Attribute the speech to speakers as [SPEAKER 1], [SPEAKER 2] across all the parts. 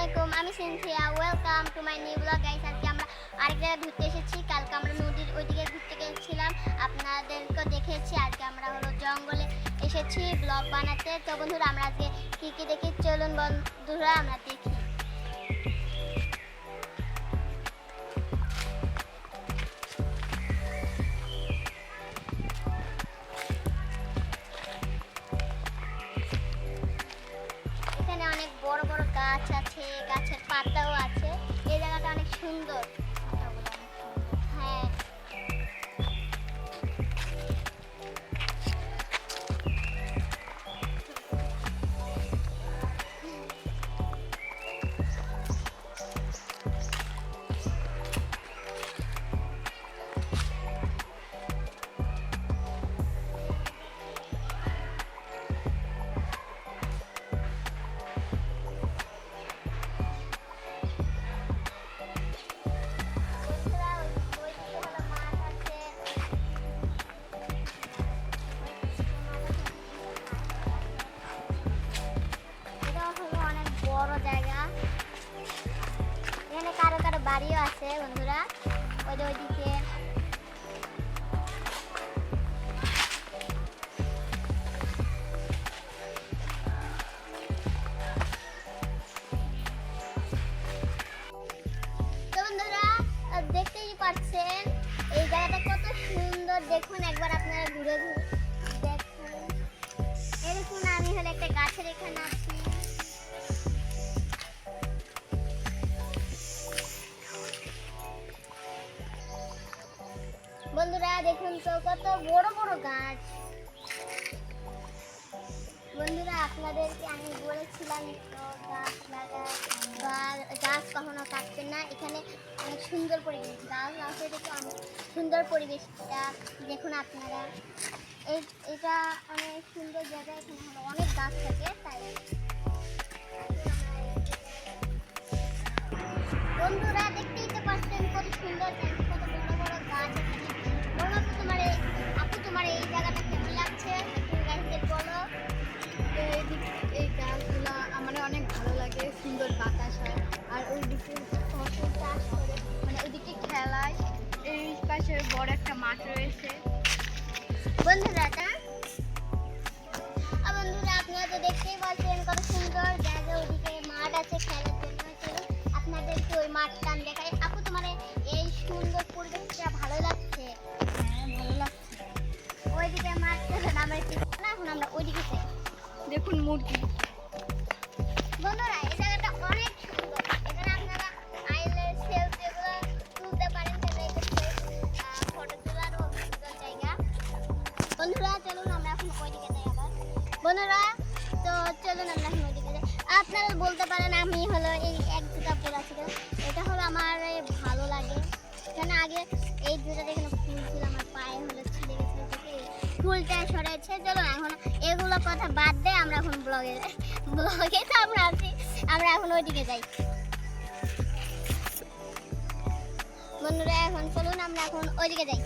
[SPEAKER 1] আলাইকুম আমি Cynthia. Welcome to my new blog guys আজকে আমরা আরেক জায়গায় ঘুরতে এসেছি। কালকে আমরা নদীর ওইদিকে ঘুরতে গেছিলাম। আপনাদেরকে দেখেছি। আজকে আমরা হলো জঙ্গলে এসেছি ব্লগ বানাতে। তো বন্ধুরা, আমরা আজকে কী কী দেখি? চলুন বন্ধুরা, আমরা দেখি। বন্ধুরা, ওই যে ওইদিকে। দেখতেই পাচ্ছেন, এই জায়গাটা কত সুন্দর। দেখুন, একবার আপনারা ঘুরে ঘুরে দেখুন তো কত বড় বড় গাছ। বন্ধুরা আপনাদেরকে আমি বলেছিলাম গাছ লাগা বা গাছ কখনো কাটবেন না। এখানে অনেক সুন্দর পরিবেশ। গাছ আছে দেখে অনেক সুন্দর পরিবেশটা দেখুন আপনারা। এটা অনেক সুন্দর জায়গা। এখানে অনেক গাছ থাকে তাই বন্ধুরা দেখতেই তো পারছেন কত সুন্দর জায়গা, তোমার এই জায়গাটা কেমন লাগছে? গাইতে বলো।
[SPEAKER 2] এই গাছগুলো আমার অনেক ভালো লাগে, সুন্দর বাতাস হয়। আর ওই দিকে ফসল চাষ করে মানে ওইদিকে খেলায়, এই পাশে বড় একটা মাঠ রয়েছে।
[SPEAKER 1] বন্ধুরা আগে এই জুতাটা দেখে ফুল আমার পায়ে হলো, ছিঁড়ে গেছিল ফুলটা সরেছে। চলো এখন এগুলো কথা বাদ দিয়ে আমরা এখন ব্লগে ব্লগে তো আমরা আছি, আমরা এখন ওইদিকে যাই। বন্ধুরা, এখন চলুন, আমরা এখন ওইদিকে যাই।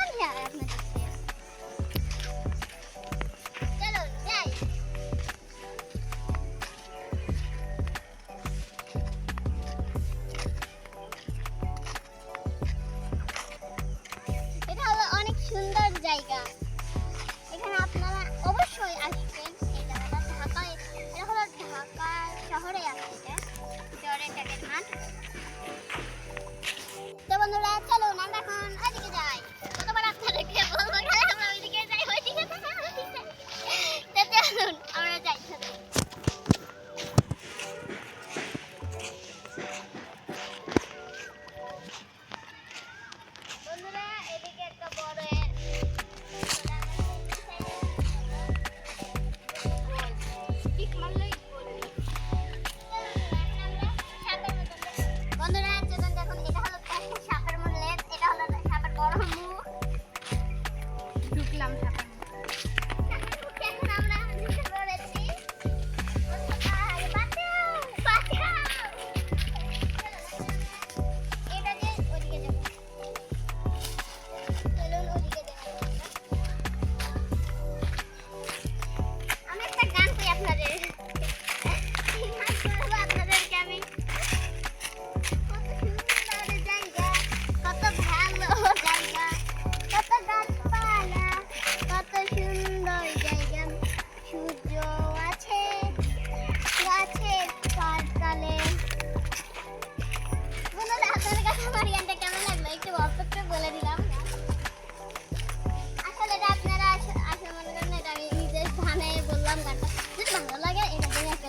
[SPEAKER 1] আমি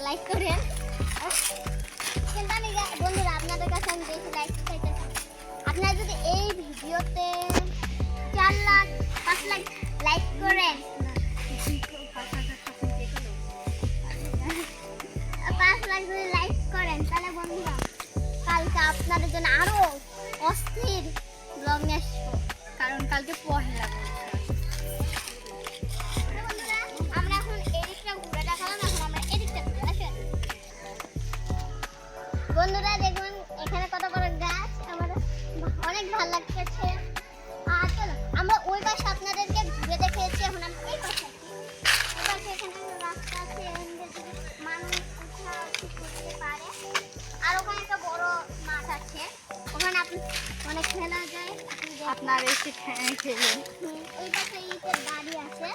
[SPEAKER 1] লাইক করেন। কিন্তু আমি বন্ধুরা, আপনাদের কাছে আমি বেশি লাইক আপনারা যদি এই ভিডিওতে চার লাখ, পাঁচ লাখ লাইক করেন। পাঁচ লাখ যদি লাইক করেন, তাহলে বন্ধুরা, কালকে আপনাদের জন্য আরও অস্থির ব্লগ নিয়ে আসব।
[SPEAKER 2] কারণ কালকে পহেলা। আপনার এসে খেয়ে খেলে
[SPEAKER 1] ওই পাশে ইটের বাড়ি আছে।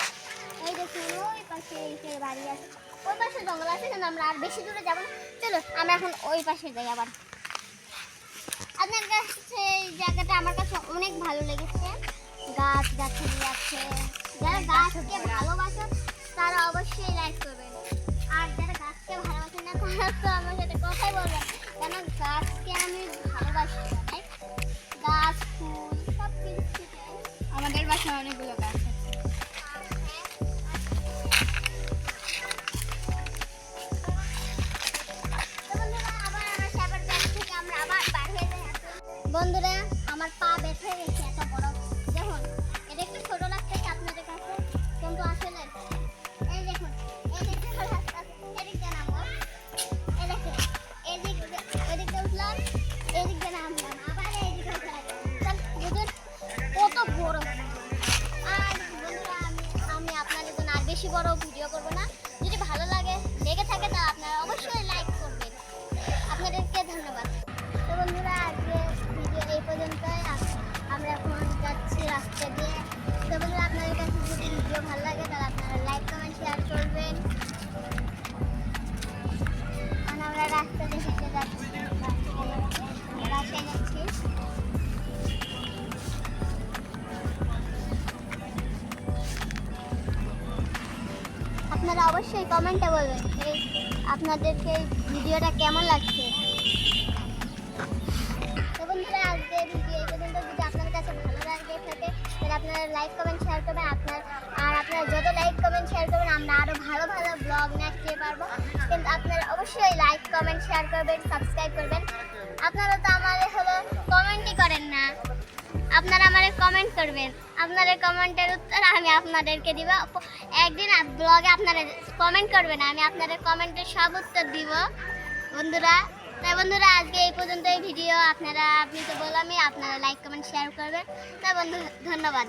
[SPEAKER 1] এই দেখুন, ওই পাশে ইটের বাড়ি আছে। ওই পাশে জঙ্গল আছে, কিন্তু আমরা আর বেশি দূরে যাব চলো আমরা এখন ওই পাশে যাই আবার। আপনার কাছে এই জায়গাটা আমার কাছে অনেক ভালো লেগেছে। গাছ গাছালি আছে। যারা গাছকে ভালোবাসে তারা অবশ্যই লাইক করবেন। আর যারা গাছকে ভালোবাসে না, তারা তো আমার সাথে কথাই বলবেন কেন গাছকে আমি ভালোবাসি?
[SPEAKER 2] আমাদের বাসায় অনেকগুলো গাছ
[SPEAKER 1] বন্ধুরা আমার পা ব্যথা গেছে এত বড়। আপনারা অবশ্যই কমেন্টে বলবেন এই আপনাদেরকে ভিডিওটা কেমন লাগছে। তো বন্ধুরা আজকে ভিডিও এই পর্যন্ত। যদি আপনাদের কাছে ভালো লাগে থাকে তাহলে আপনারা লাইক কমেন্ট শেয়ার করবেন। আপনার আর আপনারা যত লাইক কমেন্ট শেয়ার করবেন, আমরা আরও ভালো ভালো ব্লগ আসতে পারব। কিন্তু আপনারা অবশ্যই লাইক কমেন্ট শেয়ার করবেন সাবস্ক্রাইব করবেন। আপনারা তো আমাদের হলো কমেন্টই করেন না। আপনারা আমারে কমেন্ট করবেন। আপনাদের কমেন্টের উত্তর আমি আপনাদেরকে দিব। একদিন ব্লগে আপনারা কমেন্ট করবেন, আমি আপনাদের কমেন্টের সব উত্তর দিব। বন্ধুরা, তাই বন্ধুরা, আজকে এই পর্যন্ত এই ভিডিও আপনারা আপনি তো বললামই, আপনারা লাইক কমেন্ট শেয়ার করবেন। তাই বন্ধু, ধন্যবাদ।